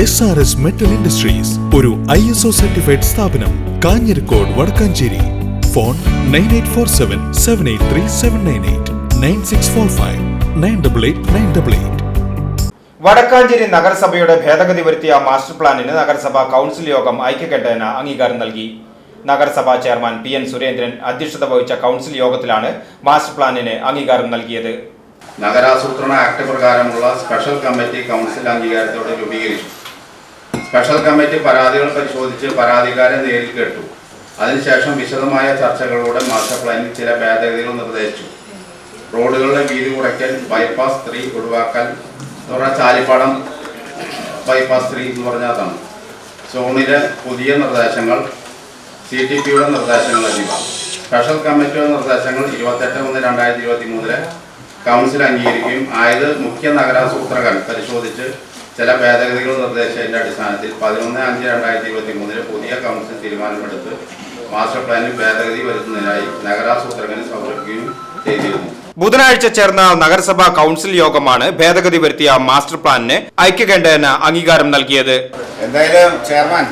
S R S metal industries ഒരു I S O certified സ്ഥാപനം Kanhirakode Vadakkanchery. Phone nine eight four seven seven eight three seven nine eight nine six four five nine double eight nine double eight Vadakkanchery നഗരസഭയുടെ ഭേദഗതി വരുത്തിയ master പ്ലാനിന് നഗരസഭ council യോഗം ഐക്യകണ്ഠേന അംഗീകാരം നൽകി. നഗരസഭാ ചെയർമാൻ പി എൻ സുരേന്ദ്രൻ അധ്യക്ഷത വഹിച്ച കൗൺസിൽ യോഗത്തിലാണ് മാസ്റ്റർ പ്ലാനിന് അംഗീകാരം നൽകിയത്. നഗരാസൂത്രണ ആക്ട് പ്രകാരമുള്ള സ്പെഷ്യൽ കമ്മിറ്റി കൗൺസിൽ അംഗീകാരത്തോടെ രൂപീകരിച്ചു. സ്പെഷ്യൽ കമ്മിറ്റി പരാതികൾ പരിശോധിച്ച് പരാതിക്കാരെ നേരിൽ കേട്ടു. അതിനുശേഷം വിശദമായ ചർച്ചകളോടെ മാസ്റ്റർ പ്ലാനിൽ ചില ഭേദഗതികൾ നിർദ്ദേശിച്ചു. റോഡുകളുടെ വീതി കുറയ്ക്കൽ ബൈപ്പാസ് ത്രീ ഒഴിവാക്കൽ എന്ന് പറഞ്ഞാൽ ചാലിപ്പാടം ബൈപ്പാസ് ത്രീ എന്ന് പറഞ്ഞതാണ് സോണിലെ പുതിയ നിർദ്ദേശങ്ങൾ സി ടി പിയുടെ നിർദ്ദേശങ്ങൾ എന്നിവ. സ്പെഷ്യൽ കമ്മിറ്റിയുടെ നിർദ്ദേശങ്ങൾ ഇരുപത്തെട്ട് ഒന്ന് രണ്ടായിരത്തി ഇരുപത്തി മൂന്നിലെ കൗൺസിൽ അംഗീകരിക്കുകയും ആയത് മുഖ്യ നഗരാസൂത്രകൻ പരിശോധിച്ച് ചില ഭേദഗതികൾ നിർദ്ദേശത്തിന്റെ അടിസ്ഥാനത്തിൽ പതിനൊന്ന് അഞ്ച് രണ്ടായിരത്തി ഇരുപത്തി മൂന്നിന് പുതിയ കൗൺസിൽ തീരുമാനമെടുത്ത് മാസ്റ്റർ പ്ലാനിൽ ഭേദഗതി വരുത്തുന്നതിനായി നഗരാസൂത്രകന് സമർപ്പിക്കുകയും ചെയ്തിരുന്നു. ബുധനാഴ്ച ചേർന്ന നഗരസഭാ കൗൺസിൽ യോഗമാണ് ഭേദഗതി വരുത്തിയ മാസ്റ്റർ പ്ലാനിന് ഐക്യകണ്ഠേന അംഗീകാരം നൽകിയത്. എന്തായാലും ചെയർമാൻ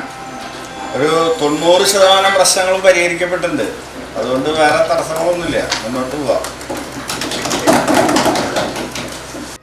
ഒരു തൊണ്ണൂറ് ശതമാനം പ്രശ്നങ്ങളും പരിഹരിക്കപ്പെട്ടിട്ടുണ്ട്. അതുകൊണ്ട് വേറെ തടസ്സങ്ങളൊന്നുമില്ല. മുന്നോട്ട് പോവാം.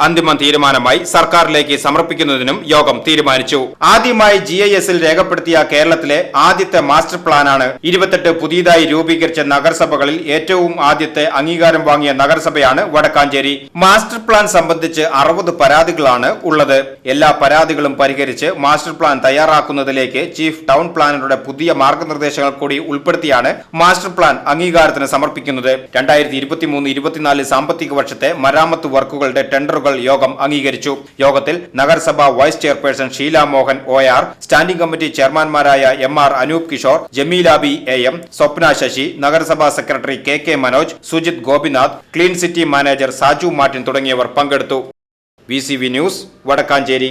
അന്തിമ തീരുമാനമായി സർക്കാരിലേക്ക് സമർപ്പിക്കുന്നതിനും യോഗം തീരുമാനിച്ചു. ആദ്യമായി ജി ഐ എസിൽ രേഖപ്പെടുത്തിയ കേരളത്തിലെ ആദ്യത്തെ മാസ്റ്റർ പ്ലാനാണ് ഇരുപത്തെട്ട് പുതിയതായി രൂപീകരിച്ച നഗരസഭകളിൽ ഏറ്റവും ആദ്യത്തെ അംഗീകാരം വാങ്ങിയ നഗരസഭയാണ് വടക്കാഞ്ചേരി. മാസ്റ്റർ പ്ലാൻ സംബന്ധിച്ച് അറുപത് പരാതികളാണ് ഉള്ളത്. എല്ലാ പരാതികളും പരിഹരിച്ച് മാസ്റ്റർ പ്ലാൻ തയ്യാറാക്കുന്നതിലേക്ക് ചീഫ് ടൗൺ പ്ലാനറുടെ പുതിയ മാർഗനിർദ്ദേശങ്ങൾ കൂടി ഉൾപ്പെടുത്തിയാണ് മാസ്റ്റർ പ്ലാൻ അംഗീകാരത്തിന് സമർപ്പിക്കുന്നത്. രണ്ടായിരത്തി ഇരുപത്തിമൂന്ന് ഇരുപത്തിനാല് സാമ്പത്തിക വർഷത്തെ മരാമത്ത് വർക്കുകളുടെ ടെൻഡറുകൾ യോഗം അംഗീകരിച്ചു. യോഗത്തിൽ നഗരസഭ vice chairperson Sheela Mohan O R standing committee ചെയർമാൻമാരായ M R Anoop Kishore Jameela B A M Swapna Sasi നഗരസഭാ secretary K K Manoj Sujith Gopinath clean city manager Saju Martin തുടങ്ങിയവർ പങ്കെടുത്തു. V news Vadakkanchery.